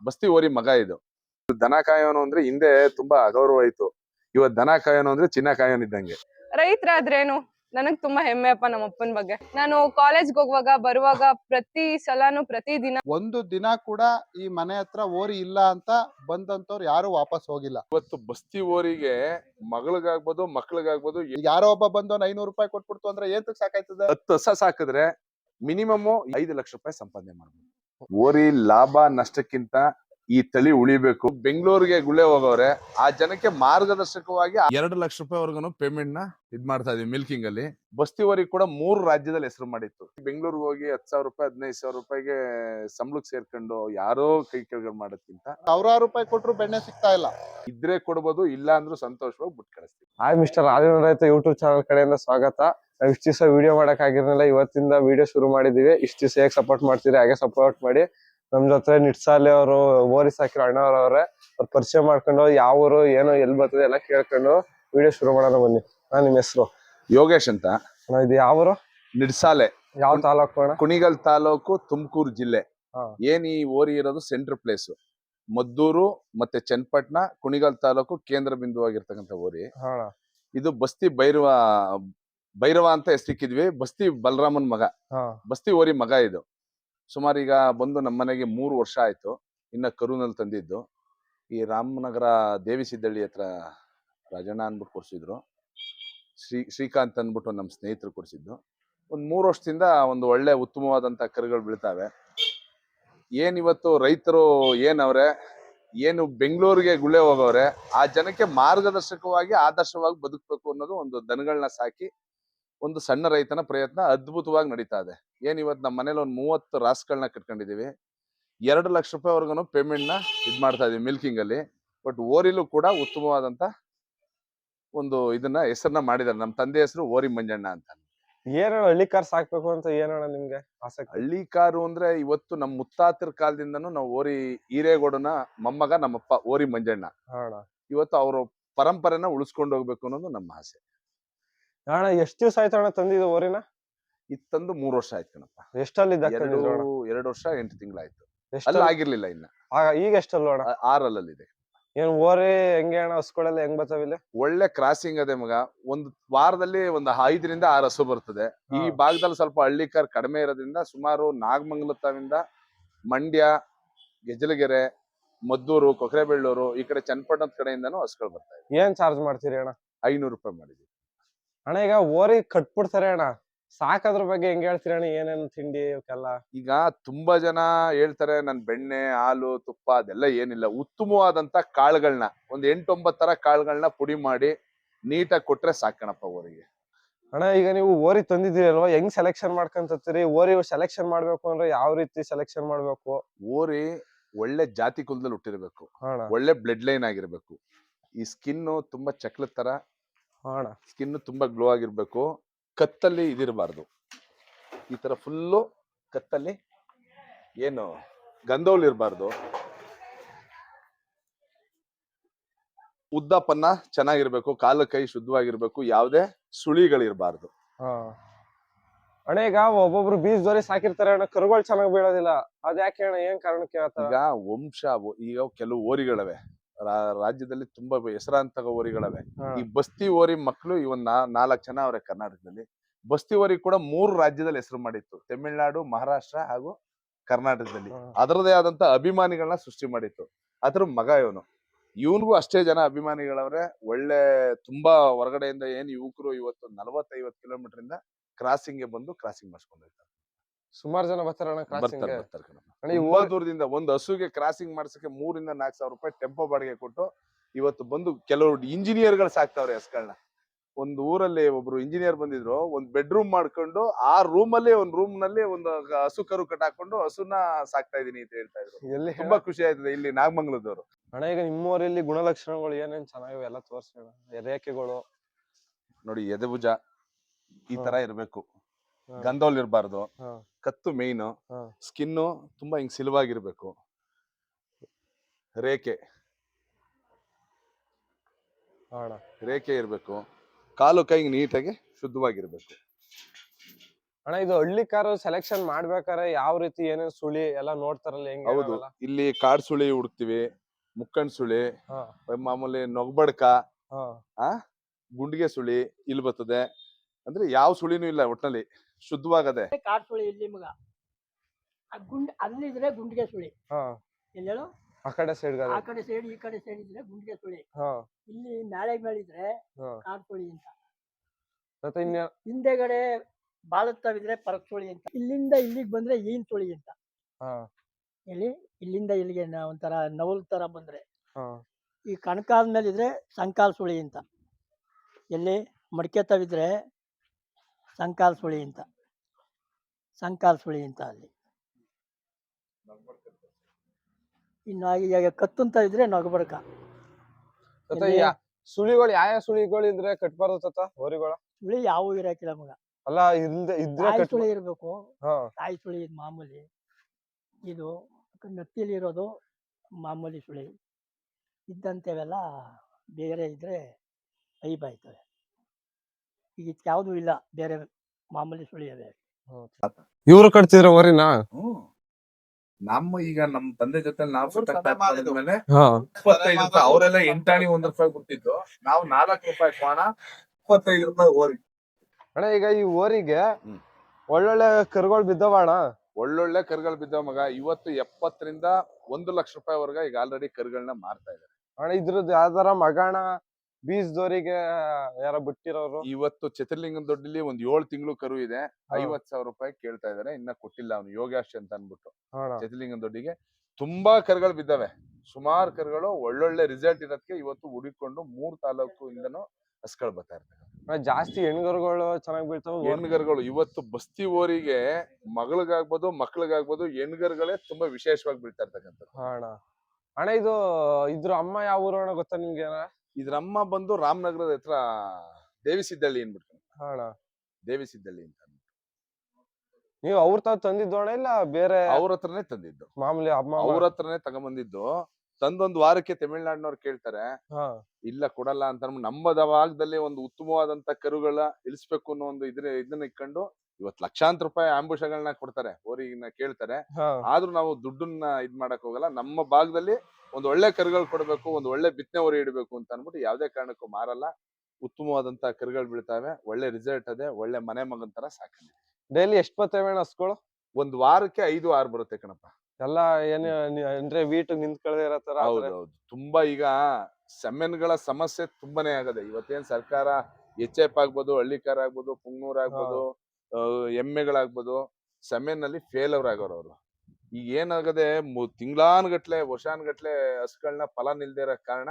ಬಸ್ತಿ ಓರಿ ಮಗ ಇದು. ದನ ಕಾಯೋನು ಅಂದ್ರೆ ಹಿಂದೆ ತುಂಬಾ ಅಗೌರವ ಇತ್ತು. ಇವತ್ ದನ ಕಾಯೋನು ಅಂದ್ರೆ ಚಿನ್ನ ಕಾಯೋನ್ ಇದ್ದಂಗೆ. ರೈತರಾದ್ರೇನು? ನನಗ್ ತುಂಬಾ ಹೆಮ್ಮೆ ಅಪ್ಪ ನಮ್ಮ ಅಪ್ಪನ ಬಗ್ಗೆ. ನಾನು ಕಾಲೇಜ್ಗೆ ಹೋಗುವಾಗ ಬರುವಾಗ ಪ್ರತಿ ಸಲಾನು ಪ್ರತಿ ದಿನ ಒಂದು ದಿನ ಕೂಡ ಈ ಮನೆ ಹತ್ರ ಓರಿ ಇಲ್ಲ ಅಂತ ಬಂದಂತವ್ರು ಯಾರು ವಾಪಸ್ ಹೋಗಿಲ್ಲ. ಇವತ್ತು ಬಸ್ತಿ ಓರಿಗೆ ಮಗಳಿಗಾಗ್ಬೋದು ಮಕ್ಳಿಗಾಗ್ಬೋದು ಈಗ ಯಾರೋ ಒಬ್ಬ ಬಂದು ಒಂದ್ ಐನೂರು ರೂಪಾಯಿ ಕೊಟ್ಬಿಡ್ತು ಅಂದ್ರೆ ಏತಕ್ ಸಾಕಾಯ್ತದೆ? ಹತ್ತು ಹಸ ಸಾಕಿದ್ರೆ ಮಿನಿಮಮ್ ಐದು ಲಕ್ಷ ರೂಪಾಯಿ ಸಂಪಾದನೆ ಮಾಡ್ಬೋದು. ಓರಿ ಲಾಭ ನಷ್ಟಕ್ಕಿಂತ ಈ ತಳಿ ಉಳಿಬೇಕು. ಬೆಂಗಳೂರಿಗೆ ಗುಳೆ ಹೋಗೋರೆ ಆ ಜನಕ್ಕೆ ಮಾರ್ಗದರ್ಶಕವಾಗಿ ಎರಡು ಲಕ್ಷ ರೂಪಾಯಿವರೆಗೂ ಪೇಮೆಂಟ್ನ ಇದ್ ಮಾಡ್ತಾ ಇದೀವಿ ಮಿಲ್ಕಿಂಗ್ ಅಲ್ಲಿ. ಬಸ್ತಿವರಿ ಕೂಡ ಮೂರು ರಾಜ್ಯದಲ್ಲಿ ಹೆಸರು ಮಾಡಿತ್ತು. ಬೆಂಗಳೂರಿಗೆ ಹೋಗಿ ಹತ್ತು ಸಾವಿರ ರೂಪಾಯಿ ಹದಿನೈದು ಸಾವಿರ ರೂಪಾಯಿಗೆ ಸಂಬಳಕ್ಕೆ ಸೇರ್ಕೊಂಡು ಯಾರೋ ಕೈ ಕೆಳಗಡೆ ಮಾಡೋದ್ಕಿಂತ ಸಾವಿರಾರು ರೂಪಾಯಿ ಕೊಟ್ಟರು ಬೆಣ್ಣೆ ಸಿಗ್ತಾ ಇಲ್ಲ. ಇದ್ರೆ ಕೊಡ್ಬೋದು ಇಲ್ಲ ಅಂದ್ರೂ ಸಂತೋಷವಾಗಿ ಬಿಟ್ಟು ಕಳಿಸ್ತೀವಿ. ಹಾಯ್ ಮಿಸ್ಟರ್ ರಾಜೇಂದ್ರ ರೈತ ಯೂಟ್ಯೂಬ್ ಚಾನಲ್ ಕಡೆಯಿಂದ ಸ್ವಾಗತ. ನಾವು ಇಷ್ಟು ದಿವಸ ವಿಡಿಯೋ ಮಾಡಕ್ ಆಗಿರ್ಲಿಲ್ಲ. ಇವತ್ತಿಂದ ವಿಡಿಯೋ ಶುರು ಮಾಡಿದೀವಿ. ಇಷ್ಟು ದಿವಸ ಹೇಗೆ ಸಪೋರ್ಟ್ ಮಾಡ್ತೀರಿ ಹಾಗೆ ಸಪೋರ್ಟ್ ಮಾಡಿ. ನಮ್ ಜೊತೆ ನಿಟ್ಸಾಲೆ ಅವರು ಓರಿ ಸಾಕಿರೋ ಅಣ್ಣವ್ರವ್ರೆ ಅವ್ರ ಪರಿಚಯ ಮಾಡ್ಕೊಂಡು ಯಾವ ಊರು ಏನು ಎಲ್ಲಿ ಬರ್ತದೆ ಎಲ್ಲ ಕೇಳ್ಕೊಂಡು ವಿಡಿಯೋ ಶುರು ಮಾಡೋಣ ಬನ್ನಿ. ನಾನು ನಿಮ್ಮ ಹೆಸರು. ಯೋಗೇಶ್ ಅಂತ. ಇದು ಯಾವ ಊರು? ನಿಡ್ಸಾಲೆ ಯಾವ ತಾಲೂಕು ಅಣ್ಣ? ಕುಣಿಗಲ್ ತಾಲೂಕು ತುಮಕೂರು ಜಿಲ್ಲೆ. ಹಾ. ಏನ್ ಈ ಓರಿ ಇರೋದು? ಸೆಂಟ್ರ್ ಪ್ಲೇಸ್ ಮದ್ದೂರು ಮತ್ತೆ ಚನ್ನಪಟ್ಟಣ ಕುಣಿಗಲ್ ತಾಲೂಕು ಕೇಂದ್ರ ಬಿಂದುವಾಗಿರ್ತಕ್ಕಂಥ ಓರಿ. ಹಾ ಅಣ್ಣ. ಇದು ಬಸ್ತಿ ಭೈರವ ಭೈರವ ಅಂತ ಹೆಸರಿಕ್ಕಿದ್ವಿ. ಬಸ್ತಿ ಬಲರಾಮನ್ ಮಗ. ಹಾ. ಬಸ್ತಿ ಓರಿ ಮಗ ಇದು. ಸುಮಾರು ಈಗ ಬಂದು ನಮ್ಮ ಮನೆಗೆ ಮೂರು ವರ್ಷ ಆಯ್ತು. ಇನ್ನ ಕರುನಲ್ಲಿ ತಂದಿದ್ದು. ಈ ರಾಮನಗರ ದೇವಿ ಸಿದ್ದಳ್ಳಿ ಹತ್ರ ರಾಜಣ್ಣ ಅಂದ್ಬಿಟ್ಟು ಕೊಡ್ಸಿದ್ರು. ಶ್ರೀ, ಶ್ರೀಕಾಂತ್ ಅಂದ್ಬಿಟ್ಟು ನಮ್ಮ ಸ್ನೇಹಿತರು ಕೊಡಿಸಿದ್ದು. ಒಂದು ಮೂರು ವರ್ಷದಿಂದ ಒಂದು ಒಳ್ಳೆ ಉತ್ತಮವಾದಂಥ ಕರುಗಳು ಬೀಳ್ತಾವೆ. ಏನಿವತ್ತು ರೈತರು ಏನವ್ರೆ ಏನು ಬೆಂಗಳೂರಿಗೆ ಗುಳೆ ಹೋಗೋರೆ ಆ ಜನಕ್ಕೆ ಮಾರ್ಗದರ್ಶಕವಾಗಿ, ಆದರ್ಶವಾಗಿ ಬದುಕಬೇಕು ಅನ್ನೋದು ಒಂದು ದನಗಳನ್ನ ಸಾಕಿ ಒಂದು ಸಣ್ಣ ರೈತನ ಪ್ರಯತ್ನ ಅದ್ಭುತವಾಗಿ ನಡೀತಾ ಇದೆ. ಏನ್ ಇವತ್ತು ನಮ್ಮ ಮನೇಲಿ ಒಂದು ಮೂವತ್ತು ರಾಸುಗಳನ್ನ ಕಟ್ಕೊಂಡಿದೀವಿ. ಎರಡು ಲಕ್ಷ ರೂಪಾಯಿವರೆಗೂ ಪೇಮೆಂಟ್ ಇದು ಇದ್ ಮಾಡ್ತಾ ಇದೀವಿ ಮಿಲ್ಕಿಂಗ್ ಅಲ್ಲಿ ಬಟ್ ಓರಿಲು ಕೂಡ ಉತ್ತಮವಾದಂತ ಒಂದು ಇದನ್ನ ಹೆಸರನ್ನ ಮಾಡಿದ್ದಾರೆ ನಮ್ಮ ತಂದೆ ಹೆಸರು ಓರಿ ಮಂಜಣ್ಣ ಅಂತ. ಏನೋ ಹಳ್ಳಿ ಕಾರ್ ಸಾಕ್ಬೇಕು ಅಂತ ಏನೋ ನಿಮ್ಗೆ ಆಸಕ್ತಿ? ಹಳ್ಳಿ ಕಾರು ಅಂದ್ರೆ ಇವತ್ತು ನಮ್ಮ ಮುತ್ತಾತರ ಕಾಲದಿಂದನೂ ನಾವು ಓರಿ ಹಿರೇಗೌಡನ ಮೊಮ್ಮಗ ನಮ್ಮಪ್ಪ ಓರಿ ಮಂಜಣ್ಣ. ಇವತ್ತು ಅವರು ಪರಂಪರೆನ ಉಳಿಸ್ಕೊಂಡು ಹೋಗ್ಬೇಕು ಅನ್ನೋದು ನಮ್ಮ ಆಸೆ. ಅಣ್ಣ ಎಷ್ಟು ದಿವಸ ಆಯ್ತು ಅಣ್ಣ ತಂದಿದ್ದು ಓರಿನ ಇದು ತಂದು ಮೂರು ವರ್ಷ ಆಯ್ತು ಕಣಪ್ಪ. ಎಷ್ಟಲ್ಲಿ ಎರಡು ಎರಡು ವರ್ಷ ಎಂಟು ತಿಂಗಳಾಯ್ತು. ಆಯ್ತು ಅಲ್ಲಿ ಆಗಿರ್ಲಿಲ್ಲ ಇನ್ನ. ಈಗ ಎಷ್ಟಲ್ಲ ಅಣ್ಣ? ಆ- ಆರಲ್ಲಲ್ಲಿದೆ. ಏನ್ ಓರೆ ಹೆಂಗೆ ಅಣ್ಣ ಹಸ್ಗಳೆಲ್ಲ ಹೆಂಗ್ ಬರ್ತಾವಿಲ್ಲ ಒಳ್ಳೆ ಕ್ರಾಸಿಂಗ್ ಅದೇ ಮಗ. ಒಂದು ವಾರದಲ್ಲಿ ಒಂದು ಐದರಿಂದ ಆರು ಹಸು ಬರ್ತದೆ. ಈ ಭಾಗದಲ್ಲಿ ಸ್ವಲ್ಪ ಹಳ್ಳಿ ಕಾರ್ ಕಡಿಮೆ ಇರೋದ್ರಿಂದ ಸುಮಾರು ನಾಗಮಂಗಲತವಿಂದ ಮಂಡ್ಯ ಗೆಜಲಗೆರೆ ಮದ್ದೂರು ಕೊಕ್ರೆಬೆಳ್ಳೂರು ಈ ಕಡೆ ಚನ್ನಪಟ್ಟಣದ ಕಡೆಯಿಂದನೂ ಹಸುಗಳು ಬರ್ತಾ ಇದೆ. ಏನ್ ಚಾರ್ಜ್ ಮಾಡ್ತೀರಿ ಅಣ್ಣ? ಐನೂರು ರೂಪಾಯಿ ಮಾಡಿದ್ವಿ. ಅಣ್ಣ ಈಗ ಓರಿ ಕಟ್ಬಿಡ್ತಾರೆ ಅಣ್ಣ. ಸಾಕದ್ರ ಬಗ್ಗೆ ಹೆಂಗ್ ಹೇಳ್ತೀರಿ ಅಣ್ಣ? ಏನೇನು ತಿಂಡಿ ಇವಕ್ಕೆಲ್ಲ? ಈಗ ತುಂಬಾ ಜನ ಹೇಳ್ತಾರೆ ನನ್ ಬೆಣ್ಣೆ ಹಾಲು ತುಪ್ಪ ಅದೆಲ್ಲ ಏನಿಲ್ಲ. ಉತ್ತಮವಾದಂತ ಕಾಳುಗಳನ್ನ ಒಂದ್ ಎಂಟೊಂಬತ್ ತರ ಕಾಳುಗಳನ್ನ ಪುಡಿ ಮಾಡಿ ನೀಟಾಗಿ ಕೊಟ್ರೆ ಸಾಕಣಪ್ಪ ಓರಿಗೆ. ಅಣ್ಣ ಈಗ ನೀವು ಓರಿ ತಂದಿದ್ದೀರಲ್ವಾ? ಹೆಂಗ್ ಸೆಲೆಕ್ಷನ್ ಮಾಡ್ಕೊಂತೀರಿ ಓರಿ ಸೆಲೆಕ್ಷನ್ ಮಾಡ್ಬೇಕು ಅಂದ್ರೆ ಯಾವ ರೀತಿ ಸೆಲೆಕ್ಷನ್ ಮಾಡ್ಬೇಕು? ಓರಿ ಒಳ್ಳೆ ಜಾತಿ ಕುಲದಲ್ಲಿ ಹುಟ್ಟಿರ್ಬೇಕು. ಅಣ್ಣ. ಒಳ್ಳೆ ಬ್ಲಡ್ ಲೈನ್ ಆಗಿರ್ಬೇಕು. ಈ ಸ್ಕಿನ್ ತುಂಬಾ ಚಕ್ಲದ ತರ ಅಣ್ಣ ಸ್ಕಿನ್ ತುಂಬಾ ಗ್ಲೋ ಆಗಿರ್ಬೇಕು. ಕತ್ತಲ್ಲಿ ಇದಿರಬಾರ್ದು. ಈ ತರ ಫುಲ್ಲು ಕತ್ತಲ್ಲಿ ಏನು ಗಂಧೌಲ್ ಇರಬಾರ್ದು. ಉದ್ದಪ್ಪನ್ನ ಚೆನ್ನಾಗಿರ್ಬೇಕು ಕಾಲು ಕೈ ಶುದ್ಧವಾಗಿರ್ಬೇಕು ಯಾವುದೇ ಸುಳಿಗಳಿರಬಾರ್ದು. ಅಣ್ಣ ಈಗ ಒಬ್ಬೊಬ್ರು ಬೀಜದೋರಿ ಸಾಕಿರ್ತಾರೆ ಅಣ್ಣ ಕರುಗಳು ಚೆನ್ನಾಗಿ ಬೀಳೋದಿಲ್ಲ. ಅದ್ಯಾಕೆ ಅಣ್ಣ ಏನ್ ಕಾರಣಕ್ಕೆ ಈಗ ವಂಶ ಈಗ ಕೆಲವು ಓರಿಗಳವೆ ರಾಜ್ಯದಲ್ಲಿ ತುಂಬಾ ಹೆಸರಾಂತ ಓರಿಗಳವೆ ಈ ಬಸ್ತಿ ಓರಿ ಮಕ್ಕಳು ಇವನ್ ನಾಲ್ಕು ಜನ ಅವ್ರೆ ಕರ್ನಾಟಕದಲ್ಲಿ. ಬಸ್ತಿ ಓರಿ ಕೂಡ ಮೂರು ರಾಜ್ಯದಲ್ಲಿ ಹೆಸರು ಮಾಡಿತ್ತು. ತಮಿಳ್ನಾಡು ಮಹಾರಾಷ್ಟ್ರ ಹಾಗೂ ಕರ್ನಾಟಕದಲ್ಲಿ. ಅದರದೇ ಆದಂತ ಅಭಿಮಾನಿಗಳನ್ನ ಸೃಷ್ಟಿ ಮಾಡಿತ್ತು. ಅದ್ರ ಮಗ ಇವನು. ಇವನ್ಗೂ ಅಷ್ಟೇ ಜನ ಅಭಿಮಾನಿಗಳವ್ರೆ. ಒಳ್ಳೆ ತುಂಬಾ ಹೊರಗಡೆಯಿಂದ ಏನ್ ಯುವಕರು ಇವತ್ತು ನಲವತ್ತೈವತ್ತು ಕಿಲೋಮೀಟರ್ ಇಂದ ಕ್ರಾಸಿಂಗ್ಗೆ ಬಂದು ಕ್ರಾಸಿಂಗ್ ಮಾಡಿಸ್ಕೊಂಡು ಹೋಗ್ತಾರೆ. ಸುಮಾರ್ ಜನ ಬರ್ತಾರೆ ಕಣಪ್ಪ. ತುಂಬಾ ದೂರದಿಂದ ಒಂದು ಹಸುಗೆ ಕ್ರಾಸಿಂಗ್ ಮಾಡಿಸಕ್ಕೆ ಮೂರಿಂದ ನಾಲ್ಕು ಸಾವಿರ ರೂಪಾಯಿ ಟೆಂಪೋ ಬಾಡಿಗೆ ಕೊಟ್ಟು ಇವತ್ತು ಬಂದು ಕೆಲವರು ಇಂಜಿನಿಯರ್ಗಳು ಸಾಕ್ತಾವ್ರೆ ಹಸ್ಗಳನ್ನ ಒಂದು ಊರಲ್ಲಿ ಒಬ್ರು ಇಂಜಿನಿಯರ್ ಬಂದಿದ್ರು ಒಂದ್ ಬೆಡ್ರೂಮ್ ಮಾಡ್ಕೊಂಡು ಆ ರೂಮ್ ಅಲ್ಲಿ ಒಂದ್ ರೂಮ್ನಲ್ಲಿ ಒಂದು ಹಸು ಕರು ಕಟ್ಟಾಕೊಂಡು ಹಸುನ ಸಾಕ್ತಾ ಇದೀನಿ ಅಂತ ಹೇಳ್ತಾ ಇದ್ರು. ಎಲ್ಲಿ ತುಂಬಾ ಖುಷಿ ಆಯ್ತದೆ ಇಲ್ಲಿ ನಾಗಮಂಗಲದವರು ಅಣ್ಣ ಈಗ ನಿಮ್ಮ ಊರಲ್ಲಿ ಗುಣಲಕ್ಷಣಗಳು ಏನೇನ್ ಚೆನ್ನಾಗಿವೆ? ಎಲ್ಲ ತೋರ್ಸಿ ಅಣ್ಣ ರೇಖೆಗಳು. ನೋಡಿ ಎದೆಭುಜ ಈ ತರ ಇರ್ಬೇಕು. ಗಂಧೋಲ್ ಇರಬಾರ್ದು. ಕತ್ತು ಮೇಯ್ನು ಹಾ. ಸ್ಕಿನ್ನು ತುಂಬಾ ಹಿಂಗ್ ಸಿಲ್ವಾಗಿರ್ಬೇಕು. ರೇಖೆ. ರೇಖೆ ಇರಬೇಕು. ಕಾಲು ಕೈ ನೀಟಾಗಿ ಶುದ್ಧವಾಗಿರ್ಬೇಕು. ಅಣ್ಣ ಇದು ಹಳ್ಳಿ ಕಾರು ಸೆಲೆಕ್ಷನ್ ಮಾಡ್ಬೇಕಾದ್ರೆ ಯಾವ ರೀತಿ ಏನೇನು ಸುಳಿ ಎಲ್ಲ ನೋಡ್ತಾರಲ್ಲ ಹೆಂಗ್ ಹೌದು. ಇಲ್ಲಿ ಕಾಡ್ ಸುಳಿ ಹುಡುಕ್ತಿವಿ ಮುಕ್ಕಣ್ ಸುಳಿ ಮಾಮೂಲಿ ನೊಗ್ಬಡ್ಕ ಗುಂಡಿಗೆ ಸುಳಿ ಇಲ್ಲಿ ಬರ್ತದೆ. ಅಂದ್ರೆ ಯಾವ ಸುಳಿನೂ ಇಲ್ಲ ಒಟ್ನಲ್ಲಿ. ಶುದ್ಧವಾಗದೆ ಕಾಡ್ ಸುಳಿ ಇಲ್ಲಿ ಮಗ. ಆ ಗುಂಡ್ ಅಲ್ಲಿದ್ರೆ ಗುಂಡಿಗೆ ಸುಳಿ. ಹಾ. ಎಲ್ಲಿ ಹೇಳು ಆ ಕಡೆ ಸೈಡ್ ಆ ಕಡೆ ಸೈಡ್ ಈ ಕಡೆ ಸೈಡ್ ಇದ್ರೆ ಗುಂಡಿಗೆ ಸುಳಿ. ಹಾ. ಇಲ್ಲಿ ನಾಳೆ ಮೇಳಿದ್ರೆ ಹಾ. ಕಾಡ್ ಸುಳಿ ಅಂತ. ಮತ್ತೆ ಇನ್ನ ಹಿಂದೆಗಡೆ ಬಾಳುತ್ತವಿದ್ರೆ ಪರಕ್ ಸುಳಿ ಅಂತ. ಇಲ್ಲಿಂದ ಇಲ್ಲಿಗೆ ಬಂದ್ರೆ ಏನ್ ಸುಳಿ ಅಂತ. ಹಾ. ಎಲ್ಲಿ ಇಲ್ಲಿಂದ ಇಲ್ಲಿಗೆ ನ- ಒಂಥರ ನವಲ್ ತರ ಬಂದ್ರೆ. ಹಾ. ಈ ಕಣಕಾಲ್ ಮೇಲೆ ಇದ್ರೆ ಸಂಕಾಲ್ ಸುಳಿ ಅಂತ. ಎಲ್ಲಿ? ಮಡಿಕೆ ತವಿದ್ರೆ ಸಂಕಾಲ್ ಸುಳಿ ಅಂತ. ಸಂಕಾಲ್ ಸುಳಿ ಅಂತ ಅಲ್ಲಿ. ಇನ್ನು ಈಗ ಅಂತ ಇದ್ರೆ ನಗಬಡ್ಕ. ಎಲ್ಲಿ? ಸುಳಿಗಳು ಯಾವ ಸುಳಿಗಳು ಇದ್ರೆ ಕಟ್ಬಾರ್ದು ತಾತ ಹೋರಿಗಳ? ಸುಳಿ ಯಾವ ಇರಾಕಿಲ್ಲ ಮಗ. ಅಲ್ಲ ಇಲ್ದೆ ಇದ್ರೆ ತಾಯಿ ಕಟ್ ಸುಳಿ ಇರಬೇಕು. ಹಾ. ತಾಯಿ ಸುಳಿ ಇದು ಮಾಮೂಲಿ. ಇದು ನತ್ತಿಲಿ ಇರೋದು ಮಾಮೂಲಿ ಸುಳಿ. ಇದ್ದಂತೆವೆಲ್ಲ ಬೇರೆ ಇದ್ರೆ ಐಬಾಯ್ತವೆ ಈಗ ಯಾವುದು ಇಲ್ಲ. ಬೇರೆ ಮಾಮೂಲಿ ಸುಳಿ ಅದೇ. ಇವ್ರು ಕಟ್ತಿದ್ರ ಓರಿನಾ ನಮ್ಮ ಈಗ ನಮ್ ತಂದೆ ಜೊತೆ ನಾವು ಮೇಲೆ. ಹಾ. ಇಪ್ಪತ್ತೈದು ರೂಪಾಯಿ ಅವರೆಲ್ಲ ಎಂಟಾಣಿ ಒಂದ್ ರೂಪಾಯಿ ಕೊಟ್ಟಿದ್ದು ನಾವು ನಾಲ್ಕು ರೂಪಾಯಿ ಕೋಣ ಇಪ್ಪತ್ತೈದು ರೂಪಾಯಿ ಓರಿ ಅಣ್ಣ ಈಗ ಈ ಓರಿಗೆ ಹ್ಮ್. ಒಳ್ಳೊಳ್ಳೆ ಕರುಗಳು ಬಿದ್ದವ ಅಣ್ಣ? ಒಳ್ಳೊಳ್ಳೆ ಕರುಗಳು ಬಿದ್ದಾವ ಮಗ. ಇವತ್ತು ಎಪ್ಪತ್ತರಿಂದ ಒಂದು ಲಕ್ಷ ರೂಪಾಯಿ ವರ್ಗ ಈಗ ಆಲ್ರೆಡಿ ಕರುಗಳನ್ನ ಮಾರ್ತಾ ಇದ್ದಾರೆ ಅಣ್ಣ ಇದ್ರದ್ದು ಯಾವ್ದಾರ ಮಗಾಣ ಬೀಜದವರಿಗೆ ಯಾರ ಬಿಟ್ಟಿರೋರು. ಇವತ್ತು ಚತುರ್ಲಿಂಗನ ದೊಡ್ಡಲ್ಲಿ ಒಂದ್ ಏಳು ತಿಂಗಳು ಕರು ಇದೆ. ಐವತ್ ಸಾವಿರ ರೂಪಾಯಿ ಕೇಳ್ತಾ ಇದಾರೆ. ಇನ್ನ ಕೊಟ್ಟಿಲ್ಲ ಅವ್ನು ಯೋಗಾಶ್ ಅಂತ ಅನ್ಬಿಟ್ಟು ಚಿತ್ರಲಿಂಗ ಚತುರ್ಲಿಂಗನ ದೊಡ್ಡಿಗೆ ತುಂಬಾ ಕರುಗಳು ಬಿದ್ದಾವೆ. ಸುಮಾರು ಕರುಗಳು ಒಳ್ಳೊಳ್ಳೆ ರಿಸಲ್ಟ್ ಇರೋದಕ್ಕೆ ಇವತ್ತು ಹುಡುಕೊಂಡು ಮೂರ್ ತಾಲೂಕು ಇಂದನು ಹಸ್ಗಳು ಬರ್ತಾ ಇರ್ತವೆ ಅಣ್ಣ, ಜಾಸ್ತಿ ಹೆಣ್ಗರುಗಳು ಚೆನ್ನಾಗಿ ಬೀಳ್ತಾವ. ಹೆಣ್ಗರುಗಳು ಇವತ್ತು ಬಸ್ತಿ ಓರಿಗೆ ಮಗಳಿಗಾಗ್ಬೋದು ಮಕ್ಳಿಗಾಗ್ಬೋದು ಹೆಣ್ಗರುಗಳೇ ತುಂಬಾ ವಿಶೇಷವಾಗಿ ಬೀಳ್ತಾ ಇರ್ತಕ್ಕಂಥ ಅಣ್ಣ ಇದು ಇದ್ರ ಅಮ್ಮ ಯಾವ ಊರು ಅಣ್ಣ ಗೊತ್ತಾ ನಿಮ್ಗೆ? ಅಣ್ಣ? ಇದ್ರ ಅಮ್ಮ ಬಂದು ರಾಮನಗರದ ಹತ್ರ ದೇವಿಸಿದ್ದಳ್ಳಿ ಅನ್ಬಿಟ್ಟು ಹಾ ದೇವಿ ಸಿದ್ದಳ್ಳಿ ಅಂತ ಅಂದ್ಬಿಟ್ಟು. ನೀವು ಅವ್ರ ತಾವ್ ತಂದಿದ್ದು ಇಲ್ಲ ಬೇರೆ ಅವ್ರ ಹತ್ರನೇ ತಂದಿದ್ದು. ಮಾಮೂಲಿ ಅಮ್ಮ ಅವ್ರ ಹತ್ರನೇ ತಗೊಂಬಂದಿದ್ದು. ತಂದೊಂದು ವಾರಕ್ಕೆ ತಮಿಳ್ನಾಡಿನವ್ರು ಕೇಳ್ತಾರೆ ಹಾ. ಇಲ್ಲ ಕೊಡಲ್ಲ ಅಂತ ಅಂದ್ಬಿಟ್ಟು ನಮ್ಮ ಭಾಗದಲ್ಲಿ ಒಂದು ಉತ್ತಮವಾದಂತ ಕರುಗಳ ಇಳಿಸ್ಬೇಕು ಅನ್ನೋ ಒಂದು ಇದ್ರ ಇದನ್ನ ಇಟ್ಕೊಂಡು ಇವತ್ ಲಕ್ಷಾಂತರ ರೂಪಾಯಿ ಆಂಬುಷಗಳನ್ನ ಕೊಡ್ತಾರೆ ಅವರಿಗಿನ್ನ ಕೇಳ್ತಾರೆ. ಹಾ. ಆದ್ರೂ ನಾವು ದುಡ್ಡನ್ನ ಇದ್ ಮಾಡಕ್ ಹೋಗಲ್ಲ. ನಮ್ಮ ಭಾಗದಲ್ಲಿ ಒಂದು ಒಳ್ಳೆ ಕರುಗಳು ಕೊಡಬೇಕು ಒಂದು ಒಳ್ಳೆ ಬಿತ್ತನೆ ಹೊರಿ ಇಡಬೇಕು ಅಂತ ಅನ್ಬಿಟ್ಟು ಯಾವುದೇ ಕಾರಣಕ್ಕೂ ಮಾರಲ್ಲ. ಉತ್ತಮವಾದಂತ ಕರುಗಳು ಬೀಳ್ತಾವೆ. ಒಳ್ಳೆ ರಿಸಲ್ಟ್ ಅದೇ ಒಳ್ಳೆ ಮನೆ ಮಗನ ತರ ಸಾಕು ಡೈಲಿ ಎಷ್ಟ್ ಬರ್ತೇವೆ ಅಣ್ಣ ಒಂದು ವಾರಕ್ಕೆ ಐದು ಆರು ಬರುತ್ತೆ ಕಣಪ್ಪ. ಎಲ್ಲ ಏನ್ ಅಂದ್ರೆ ವೀಟ್ ನಿಂತ್ಕೊಳ್ಳದೆ ಇರೋ ತರ ಹೌದು ತುಂಬಾ ಈಗ ಸೆಮೆನ್ಗಳ ಸಮಸ್ಯೆ ತುಂಬಾನೇ ಆಗದೆ. ಇವತ್ತೇನ್ ಸರ್ಕಾರ ಎಚ್ ಎಫ್ ಆಗ್ಬೋದು ಹಳ್ಳಿಕಾರ ಆಗ್ಬೋದು ಪುಂಗ್ನೂರ್ ಆಗ್ಬೋದು ಎಮ್ಮೆಗಳಾಗ್ಬೋದು ಸೆಮೆನ್ನಲ್ಲಿ ಫೇಲ್ ಆಗೋರು ಅವರು. ಈಗ ಏನಾಗದೆ ತಿಂಗ್ಳಾನ್ಗಟ್ಲೆ ವರ್ಷಾನ್ಗಟ್ಲೆ ಹಸುಗಳನ್ನ ಫಲ ನಿಲ್ದೇ ಇರೋ ಕಾರಣ